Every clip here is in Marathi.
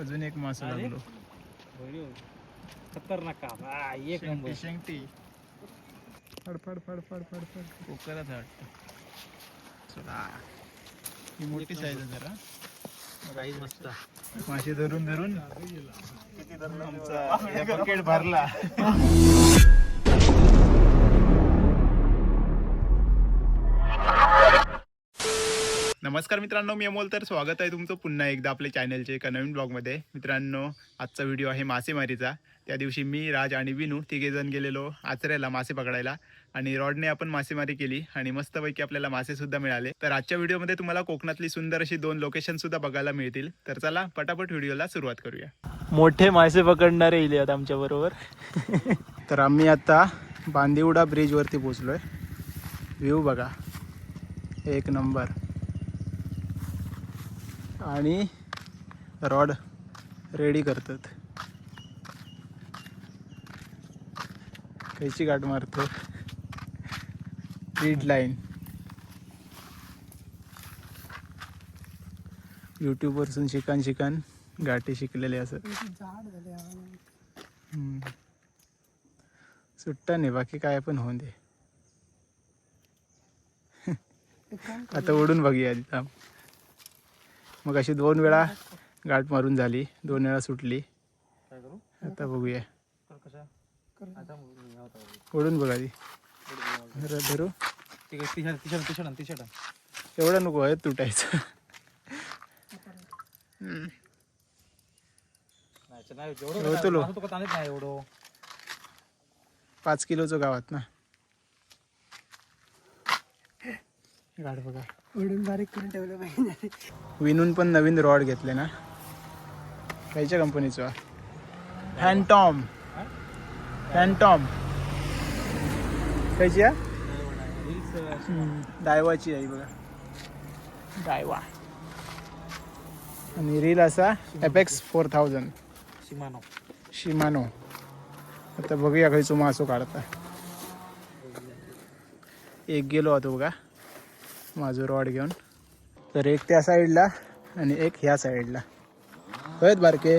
अजून एक मासा अरे? लागलो. खतरनाक काम. एक नंबर. शेंगटी फड फड फड फड फड फड. कोकरात वाटतं. चला. ही मोठी साईज आहे जरा. मस्त. मासे धरून धरून. किती धरून आमचा. बकेट भरला. नमस्कार मित्रांनो मी अमोल. तर स्वागत आहे तुमचं पुन्हा एकदा आपल्या चॅनलच्या एका नवीन ब्लॉगमध्ये. मित्रांनो आजचा व्हिडिओ आहे मासेमारीचा. त्या दिवशी मी राज आणि विनू तिघेजण गेलेलो आचऱ्याला मासे पकडायला आणि रॉडने आपण मासेमारी केली आणि मस्तपैकी आपल्याला मासे सुद्धा मिळाले. तर आजच्या व्हिडिओमध्ये तुम्हाला कोकणातली सुंदर अशी दोन लोकेशन सुद्धा बघायला मिळतील. तर चला पटापट व्हिडिओला सुरुवात करूया. मोठे मासे पकडणारे येले आहेत आमच्या बरोबर. तर आम्ही आता बांदिवडा ब्रिजवरती पोचलोय व्ह्यू बघा. एक नंबर आणि रॉड रेडी करतात. कैची गाठ मारतो. Read line. यूट्यूबवरसून शिकन शिकन गाठी शिकलेले असत. सुट्टा नाही बाकी काय पण होऊन दे. आता ओढून बघूया थांब. मग अशी दोन वेळा गाठ मारून झाली दोन वेळा सुटली. काय करू आता बघूया. ओढून बघ आधी. धरू एवढं नको आहे तुटायचं. तो पाच किलोचं गावात ना. गाठ बघा. ओढून बारीक करून ठेवलं पाहिजे. विनून पण नवीन रॉड घेतले ना? कायच्या कंपनीचा? फॅन्टॉम फॅन्टॉम आहे? डायवाची आहे बघा. डायवा आणि रील असा Apex four thousand Shimano Shimano आता बघूया खयचो मासो काढता. एक गेलो होतो बघा. माझं रॉड घेऊन. तर एक त्या साईडला आणि एक ह्या साईडला कळत बारके.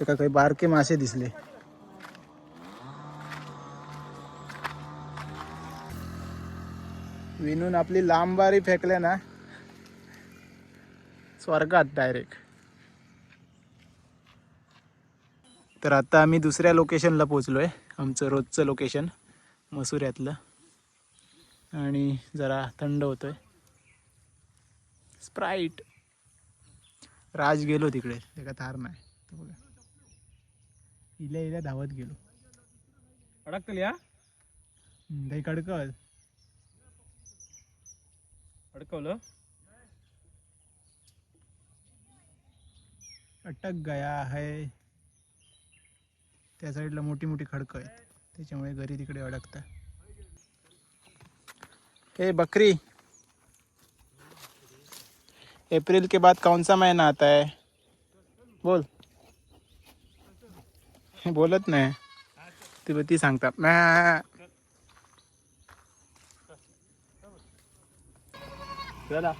तुका काही बारके मासे दिसले. विनून आपली लांबारी फेकल्या ना. स्वर्गात डायरेक्ट तर आता आम्ही दुसऱ्या लोकेशनला पोचलो आहे आमचं रोजचं लोकेशन मसुऱ्यातलं. आणि जरा थंड होतोय. स्प्राईट राज गेलो तिकडे. एका थार नाही बघा. इल्या इल्या धावत गेलो. अडकतली हा हम्म, काही कडकल अडकवलं? अटक गया है. त्या साईडला मोठी मोठी खडकं आहेत. त्याच्यामुळे घरी तिकडे अडकतं ए बकरी अप्रैल के बाद कौन सा महीना आता है बोल बोलत नाही ती ती सांगता मॅ चला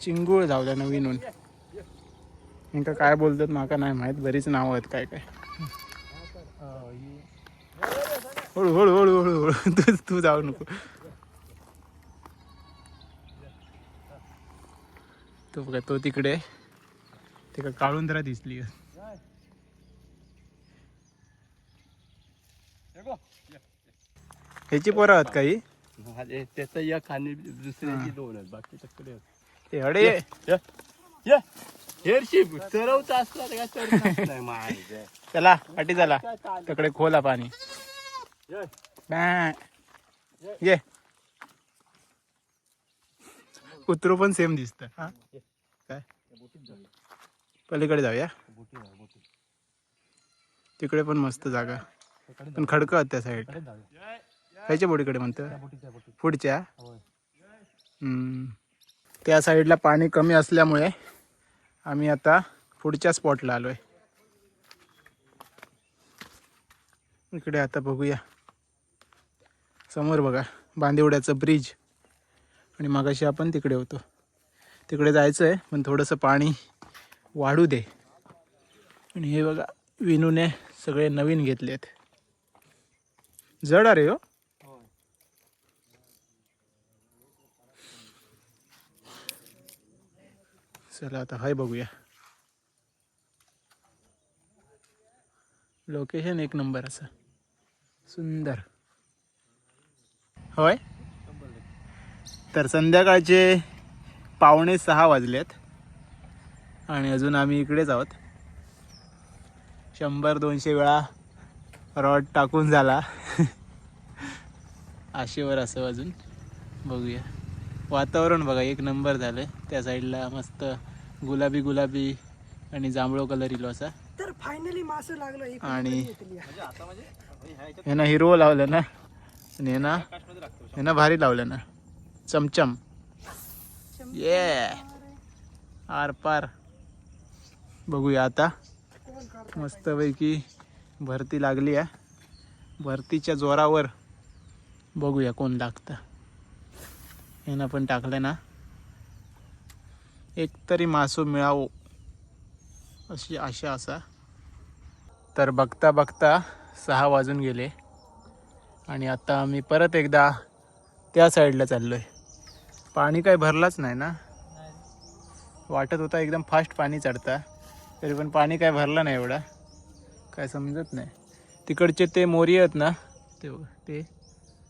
चिंगूळ जाऊल्या नवीन इंका काय बोलतात माका नाही माहीत बरीच नाव आहेत काय काय. हळू हळू हळू हळू हळू. तू तू जाऊ नको. तो बघा तो तिकडे ते का काढून जरा दिसली. ह्याची पोरं आहात काही त्याचा एक आणि दुसऱ्याची दोन आहेत बाकी ते अडे का नाही माहिती चला पाठी चला. तिकडे खोला पाणी. बॅ. ये. कुत्रो पण सेम दिसत. काय? पलीकडे जाऊया. तिकडे पण मस्त जागा. पण खडकं आहेत त्या साईड खायच्या बोटीकडे म्हणतं? पुढच्या? हम्म. त्या साईडला पाणी कमी असल्यामुळे आम्ही आता पुढच्या स्पॉटला आलो आहे इकडे आता बघूया. समोर बघा बांदिवड्याचं ब्रिज आणि मगाशी आपण तिकडे होतो. तिकडे जायचं आहे पण थोडंसं पाणी वाढू दे. आणि हे बघा विनूने सगळे नवीन घेतले आहेत जड अरे हो. चला आता हाय बघूया. लोकेशन एक नंबर असं. सुंदर. होय? तर संध्याकाळचे पावणे सहा वाजलेत. आणि अजून आम्ही इकडेच आहोत. शंभर दोनशे वेळा रॉड टाकून झाला. आशेवर असं अजून. बघूया. वातावरण बघा एक नंबर झालं त्या साईडला मस्त गुलाबी गुलाबी आणि जांभळो कलर इलो असा. तर फायनली मासं लागलं आणि येतली. हे ना हिरवं लावलं ना. आणि हे ना हे ना भारी लावलं ना. चमचम. ये आर पार. बघूया आता. मस्तपैकी भरती लागली आहे. भरतीच्या जोरावर बघूया कोण लागतं. यानं पण टाकलं ना. एक तरी मासो मिळावो अशी आशा असा. तर बघता बघता सहा वाजून गेले. आणि आता आम्ही परत एकदा त्या साईडला चाललो आहे पाणी काही भरलाच नाही ना. वाटत होता एकदम फास्ट पाणी चढता. तरी पण पाणी काय भरलं नाही एवढा. काय समजत नाही. तिकडचे ते मोरी आहेत ना ते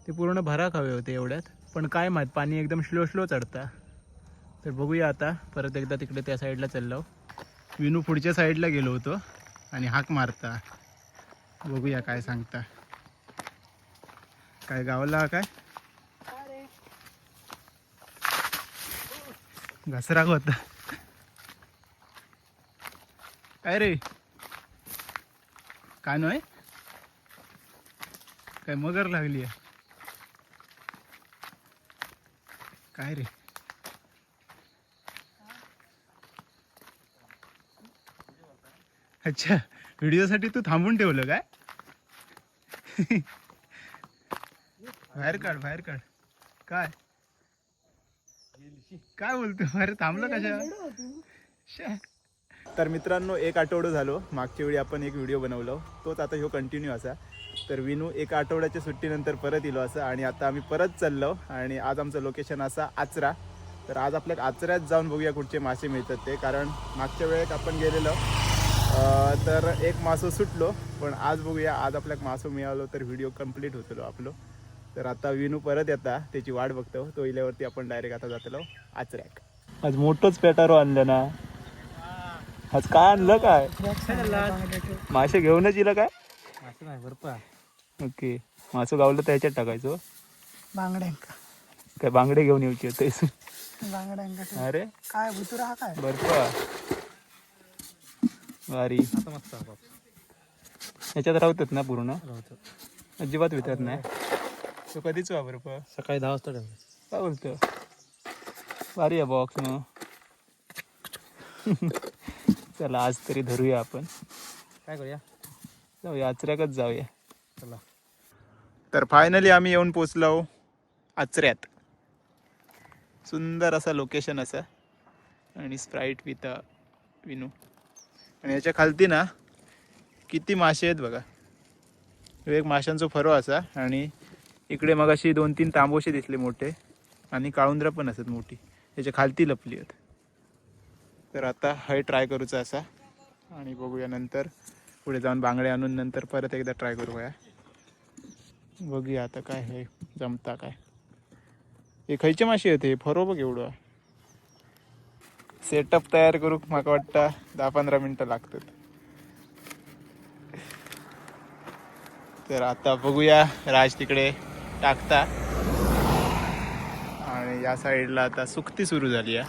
ते पूर्ण भराक हवे होते एवढ्यात. पण काय माहीत पाणी एकदम स्लो स्लो चढता. तर बघूया आता परत एकदा तिकडे त्या साईडला चाललो. विनू पुढच्या साईडला गेलो होतो आणि हाक मारता. बघूया काय सांगता. काय गावला काय घसरा होता. काय रे? काय नव्हे काय मगर लागली आहे? काय रे? अच्छा व्हिडिओसाठी तू थांबून ठेवलं काय? बाहेर काढ बाहेर काढ. काय? काय बोलतो? अरे थांबलं कशा शे. तर मित्रांनो एक आठवडं झालो. मागच्या वेळी आपण एक व्हिडिओ बनवलो. तोच आता ह्यो कंटिन्यू असा. तर विनू एक आठवड्याच्या सुट्टीनंतर परत इलो असा आणि आता आम्ही परत चाललो आणि आज आमचं लोकेशन असा आचरा. तर आज आपल्या आचऱ्यात जाऊन बघूया कुठचे मासे मिळतात ते कारण मागच्या वेळेत आपण गेलेलो. तर एक मासो सुटलो पण आज बघूया आज आपल्याक मासो मिळालो तर व्हिडिओ कंप्लीट होतलो आपलो. तर आता विनू परत येता त्याची वाट बघतो. तो इल्यावरती आपण डायरेक्ट आता जातलो आचऱ्याक. आज मोठंच पेटारो आणलं ना. आज काय आणलं काय? मासे घेऊनच येलं काय? ओके. मासं गावलं तर ह्याच्यात टाकायचो बांगड्यांका. काय बांगडे घेऊन येऊची होते बांगड्यांका अरे. काय भुतुरा हा काय? बर्फ भारी. ह्याच्यात राहतात ना पूर्ण? अजिबात वितरत नाही. तो कधीच वापर प सकाळी दहा वाजता ठेवलं काय बोलतो भारी आहे बॉक्स मग. चला आज तरी धरूया आपण. काय करूया? जाऊया आचऱ्याकच जाऊया. चला. तर फायनली आम्ही येऊन पोचलो आचऱ्यात. सुंदर असा लोकेशन असा. आणि स्प्राईट विथ विनू. आणि याच्या खालती ना किती मासे आहेत बघा. ह्यो एक माशांचो फरो असा. आणि इकडे मग अशी दोन तीन तांबोशे दिसले मोठे. आणि काळुंद्रा पण असत मोठी. त्याच्या खालती लपली आहेत. तर आता हे ट्राय करूचा असा. आणि बघूया नंतर. पुढे जाऊन बांगडे आणून नंतर परत एकदा ट्राय करूया. बघूया आता काय हे जमता काय. हे खयचे मासे येते फरो बघ एवढं. सेटअप तयार करूक म्हाका वाटतं दहा पंधरा मिनटं लागतात. तर आता बघूया राज तिकडे टाकता. आणि या साईडला आता सुकती सुरू झाली आहे.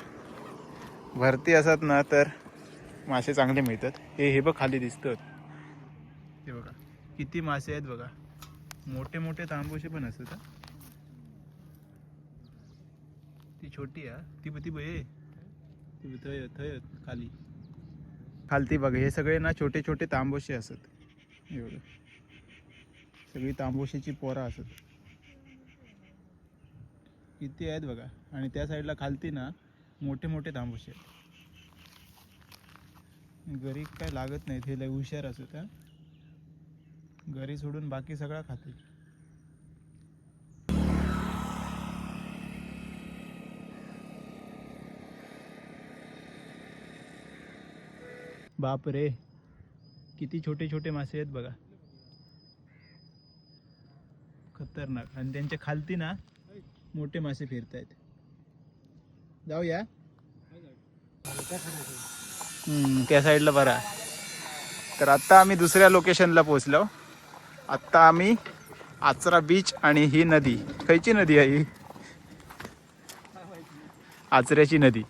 भरती असत ना तर मासे चांगले मिळतात. हे हे बघ खाली दिसतं किती मासे आहेत बघा. मोठे मोठे तांबोशे पण असतात ती छोटी आहे ती ती बे ती थय थंय खाली. खालती बघा हे सगळे ना छोटे छोटे तांबोशे असत एवढं. सगळी तांबोशीची पोरं असत किती आहेत बघा. आणि त्या साईडला खालती ना मोठे मोठे तांबूस आहेत. घरी काय लागत नाही हे लय हुशार असू हा. घरी सोडून बाकी सगळा खाते. बाप रे किती छोटे छोटे मासे आहेत बघा. खतरनाक. आणि त्यांच्या खालती ना मोठे मासे फिरतायत. जाऊया. हम्म, त्या साईडला बरा. तर आत्ता आम्ही दुसऱ्या लोकेशनला पोहोचलो. आत्ता आम्ही आचरा बीच आणि ही नदी. खयची नदी आहे ही? आचऱ्याची नदी.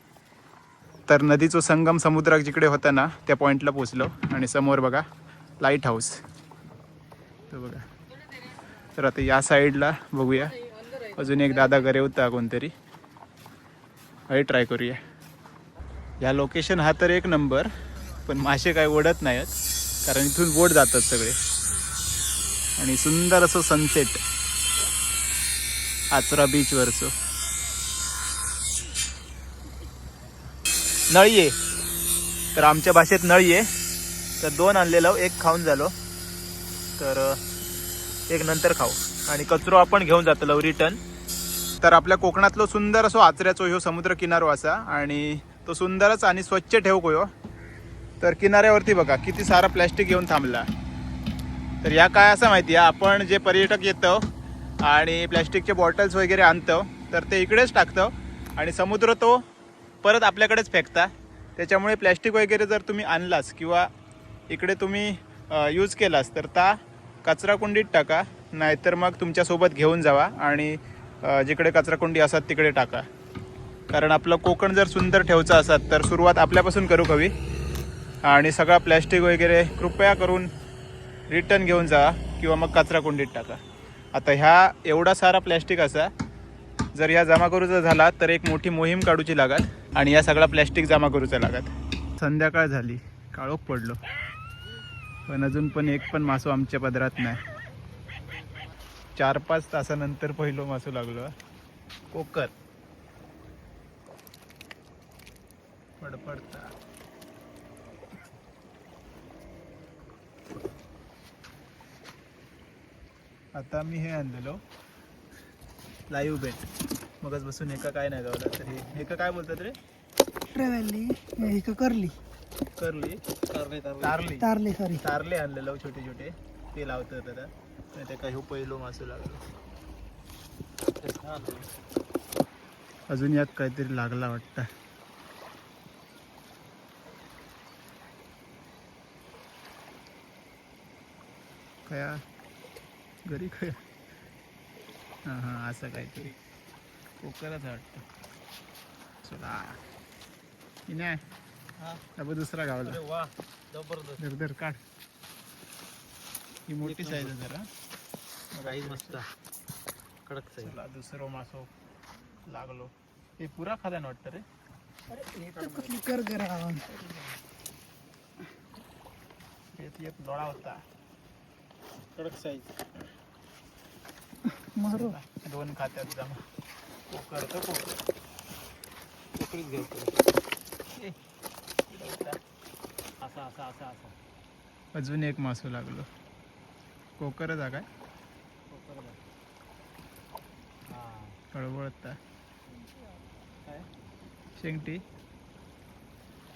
तर नदीचा संगम समुद्रात जिकडे होता ना त्या पॉईंटला पोचलो आणि समोर बघा लाइट हाऊस तो बघा. तर आता या साईडला बघूया. अजून एक दादा घरे होता कोणतरी. अरे ट्राय करूया. ह्या लोकेशन हा तर एक नंबर पण मासे काय ओढत नाहीत कारण इथून बोट जातात सगळे. आणि सुंदर असं सनसेट आचरा बीचवरचं नळी आहे. तर आमच्या भाषेत नळी आहे. तर दोन आणलेलो एक खाऊन झालो. तर एक नंतर खाऊ. आणि कचरो आपण घेऊन जातलो रिटर्न तर आपल्या कोकणातलो सुंदर असो आचऱ्याचो ह्यो समुद्र किनारो असा. आणि तो सुंदरच आणि स्वच्छ ठेव हो तर किनाऱ्यावरती बघा किती सारा प्लॅस्टिक घेऊन थांबला. तर या काय असं माहिती आहे? आपण जे पर्यटक येतो आणि प्लॅस्टिकचे बॉटल्स वगैरे आणतो तर ते इकडेच टाकतो आणि समुद्र तो परत आपल्याकडेच फेकता. त्याच्यामुळे प्लॅस्टिक वगैरे जर तुम्ही आणलास किंवा इकडे तुम्ही यूज केलास तर ता कचराकुंडीत टाका नाहीतर मग तुमच्यासोबत घेऊन जावा आणि जिकडे कचराकुंडी असतात तिकडे टाका. कारण आपलं कोकण जर सुंदर ठेवचं असत तर सुरुवात आपल्यापासून करू हवी आणि सगळा प्लॅस्टिक वगैरे कृपया करून रिटर्न घेऊन जा किंवा मग कचरा कुंडीत टाका. आता ह्या एवढा सारा प्लॅस्टिक असा जर ह्या जमा करूचा झाला तर एक मोठी मोहीम काढूची लागत आणि या सगळा प्लॅस्टिक जमा करूचा लागत संध्याकाळ झाली काळोख पडलो. पण अजून पण एक पण मासो आमच्या पदरात नाही. चार पाच तासानंतर पहिलो मासो लागलो. कोकर पडपडता. आता मी हे आणलेलो. लाईव्ह बेट. मगच बसून एका काय नाही गावला. तर हे एका काय बोलतात रे? ट्रेव्हलली. एक करली. करली. तारली तारली. सॉरी. तारले आणलेलो छोटे छोटे. ते लावतात आता. आणि ते काही पहिलो मासू लागलो. अजून यात काहीतरी लागला वाटतं. कया? घरी काय हां हां असं काहीतरी. कोकरच वाटतं. चला. की नाही अब दुसरा गावला. वा जबरदस्त. धर धर काढ. ही मोठी साईज आहे जरा. काही मस्त. कडक साईज चला दुसरं मासो लागलो. हे पुरा खाला ना वाटतं रे. कसली कर करा एक एक लोळा होता. कडक साईज मारो. दोन खात्यात जमा. कोकर तर कोकर इकडं होता. असा असा असा असा. अजून एक मासो लागलो. कोकरच आहे काय? हा. कळवळता काय? शेंगटी.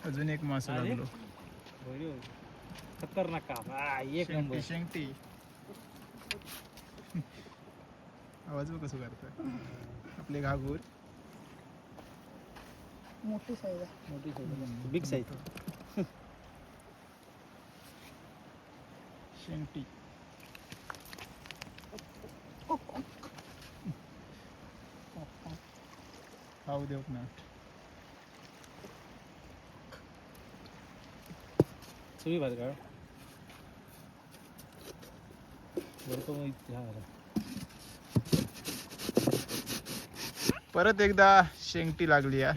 अजून एक मासो. लागलो. खतरनाक हा, एक नंबर. शेंगटी. आवाज बघ कसं करतं आपले घागूर. मोठी साईज आहे. मोठी साईज बिग साईज शेंगटी. खाऊ देऊ ना सगळी भात का भरतो मग इथे हा जरा. परत एकदा शेंगटी लागली या.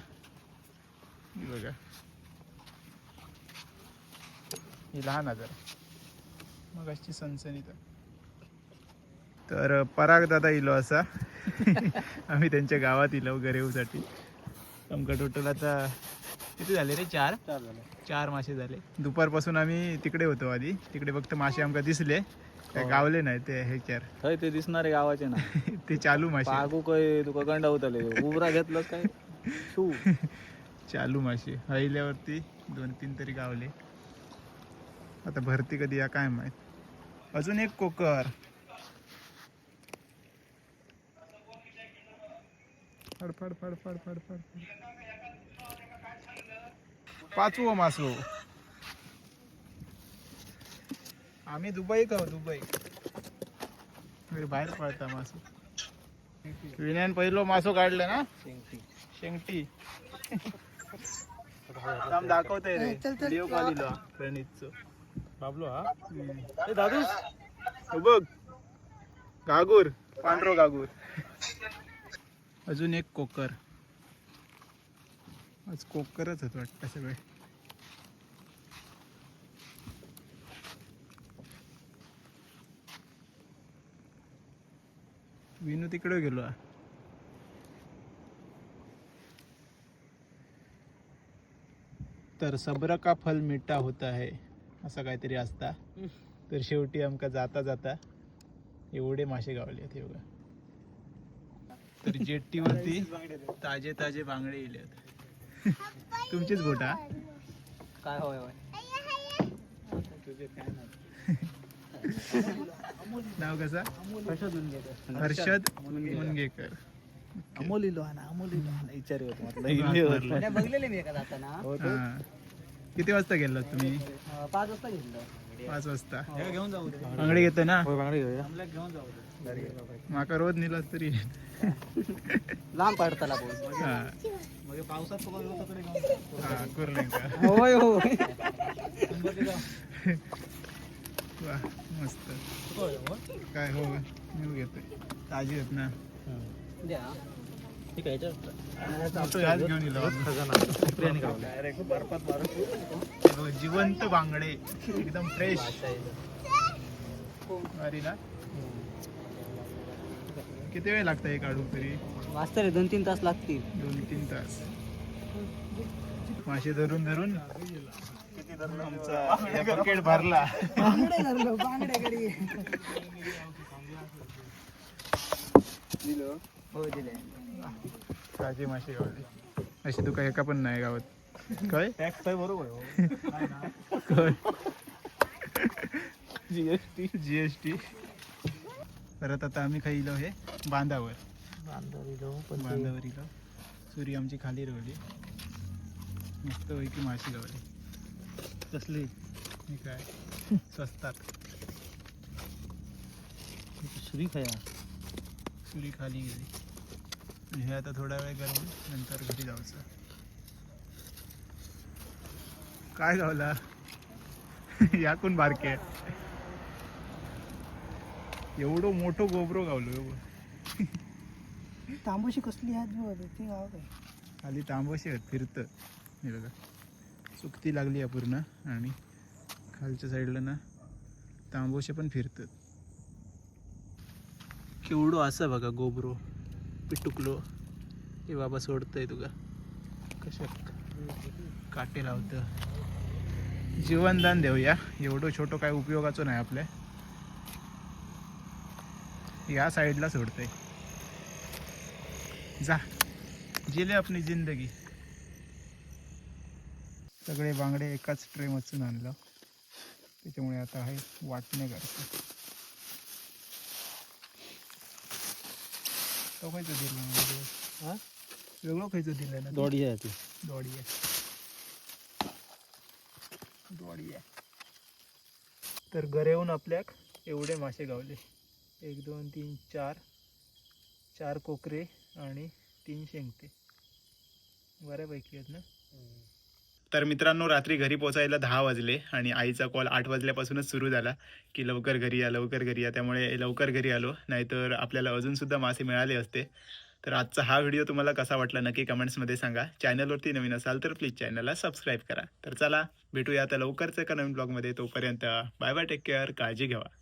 ही बघा. ही लहान आजार. मग अशी सनसनीत आहे. तर पराग दादा इलो असा. आम्ही त्यांच्या गावात इलो गरेवसाठी आमका टोटल आता किती झाले रे? चार? चार झालं. चार मासे झाले. दुपारपासून आम्ही तिकडे होतो आधी. तिकडे फक्त मासे आमका दिसले. काय हो. गावले नाही ते हे चार थंय ते दिसणारे गावाचे ना. ते चालू मासे पागू काय तुका गंडावतले उबरा घेतलं काय? शू. चालू मासे हळल्यावरती दोन तीन तरी गावले. आता भरती कधी या काय माहीत. अजून एक कोकर. फड फड फड फड फड फड. पाचवं मासो. आम्ही दुबई खाऊ दुबई. बाहेर पडता मासो. विनयन पहिलो मासो काढले ना? शेंगटी. थांब दाखवतोय रे. व्हिडिओ कॉल दिला प्रणितचं. बाबलो हा. ए दादूस. हो बघ. गागूर पांढरो गागूर अजून एक कोकर. आज कोकरच होत वाटतं सगळे. विनू तिकडे गेलो. तर सब्र का फल मिठा होता है असं काहीतरी असता. तर शेवटी आमका जाता जाता एवढे मासे गावले आहेत हे बघा. तर जेट्टीवरती ताजे ताजे बांगडे येले तुमचीच गोटा काय होय होय. नाव कसं? हर्षद मुनगेकर. अमोल इलो ना अमोल इलो विचारी होत. बघलेले मी एका जाताना हा. किती वाजता गेलात तुम्ही? पाच वाजता घेतलं पाच वाजता. घेऊन जाऊ बांगडे घेतो ना? बांगडे घेऊया. घेऊन जाऊ माका रोज नेलास तरी. लांब पडताला हा. पावसात हा होय होय. वा मस्त. काय हो मी घेतोय. ताजी आहेत ना. घेऊन येलो हे जिवंत बांगडे. एकदम फ्रेश अरे ना? किती वेळ लागतं हे काढून तरी? वाजता रे दोन तीन तास लागतील. दोन तीन तास. मासे धरून धरून आमचा बकेट भरला. बांगडे धरलो बांगडे घरी. हो दिले. ताजे मासे गावले अशी तुका एका पण नाही गावात. काय? टॅक्स बरोबर काय? जीएसटी जीएसटी परत आता आम्ही खाईलो हे बांधावर बांधावर इलो सुरी आमची खाली रवली. मस्त पैकी माशी गावली. कसली हे काय? स्वस्तात सुरी खाया. सुरी खाली गेली. हे आता थोडा वेळ गरम नंतर घरी जायचं काय गावला? याकून बारके. एवढं मोठं गोबरो गावलो एवढं. तांबूशी कसली बघ ते गाव काय? खाली तांबोशी आहेत फिरतं. हे बघा. सुकती लागली आहे पूर्ण. आणि खालच्या साईडला ना तांबोशे पण फिरतात. केवढं असं बघा गोबरो पिटुकलो. हे बाबा सोडतंय तुका. कशा? काटे लावतं. जीवनदान देऊया. एवढं छोटं काय उपयोगाचं नाही आपल्या. या साईडला सोडतंय. जा. जिले आपली जिंदगी. सगळे बांगडे एकाच ट्रे मचून आणलं. त्याच्यामुळे आता हे वाटणे करतो तो खायचं दिलं म्हणजे हा? वेगळं खायचं दिलं ना दोडी आहे ती. दोडी आहे. दोडी आहे. तर आपल्याक एवढे मासे गावले. एक दोन तीन चार. चार कोकरे आणि तीन शेंगटे बऱ्यापैकी आहेत ना? तर मित्रांनो रात्री घरी पोचायला दहा वाजले आणि आईचा कॉल आठ वाजल्यापासूनच सुरू झाला की लवकर घरी या लवकर घरी या. त्यामुळे लवकर घरी आलो. नाहीतर आपल्याला अजूनसुद्धा मासे मिळाले असते. तर आजचा हा व्हिडिओ तुम्हाला कसा वाटला नक्की कमेंट्समध्ये सांगा. चॅनलवरती नवीन असाल तर प्लीज चॅनलला सबस्क्राईब करा. तर चला भेटूया आता लवकरच एका नवीन ब्लॉगमध्ये तोपर्यंत बाय बाय टेक केअर काळजी घ्यावा.